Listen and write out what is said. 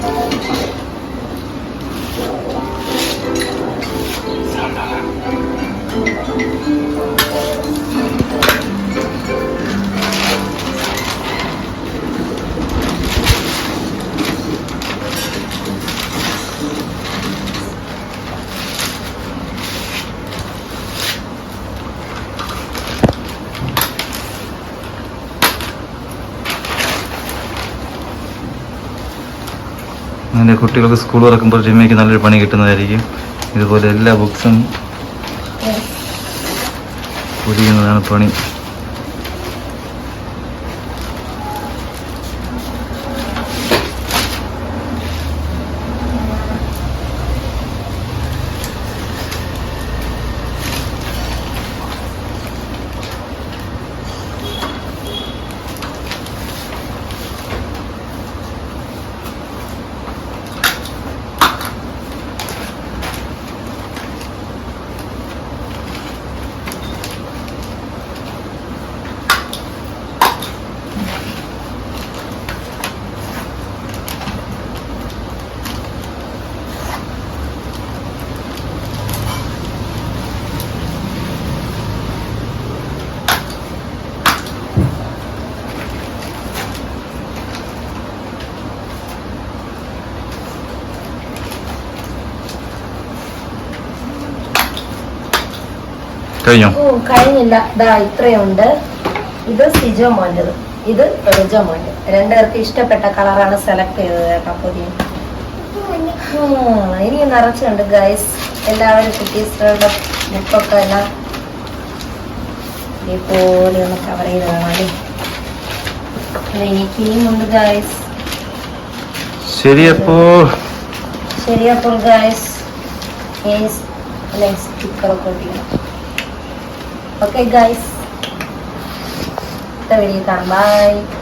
Thank you. അങ്ങനെ കുട്ടികൾക്ക് school തുറക്കുമ്പോൾ ജിമ്മയ്ക്ക് നല്ലൊരു പണി കിട്ടുന്നതായിരിക്കും. ഇതുപോലെ എല്ലാ ബുക്സും പൊതിയുന്നതാണ് പണി. കഴിഞ്ഞോ? കഴിഞ്ഞില്ല. ദാ ഇത്രയുണ്ട്. ഇത് സിജോ മോന്റെത്. ഇത് റിജോ മോന്റെ. രണ്ടുപേർക്ക് ഇഷ്ടപ്പെട്ട കളറാണ് സെലക്ട് ചെയ്തത് കേട്ടോ പുതിയ. ഇനി നിറച്ചുണ്ട് ഗൈസ് എല്ലാവരും കുട്ടീസുകളുടെ ബുക്കൊക്കെ എല്ലാം ഇതേപോലെ ഒന്ന് കവർ ചെയ്ത് കാണാം എനിക്ക് ഇനിയുമുണ്ട് ഗൈസ് ശരിയപ്പോ ശരിയപ്പോൾ ഗൈസ് സ്റ്റിക്കറൊക്കെ ഒട്ടിക്കണം ഓക്കെ ഗൈസ് അടുത്ത വീഡിയോ കാണാം ബൈ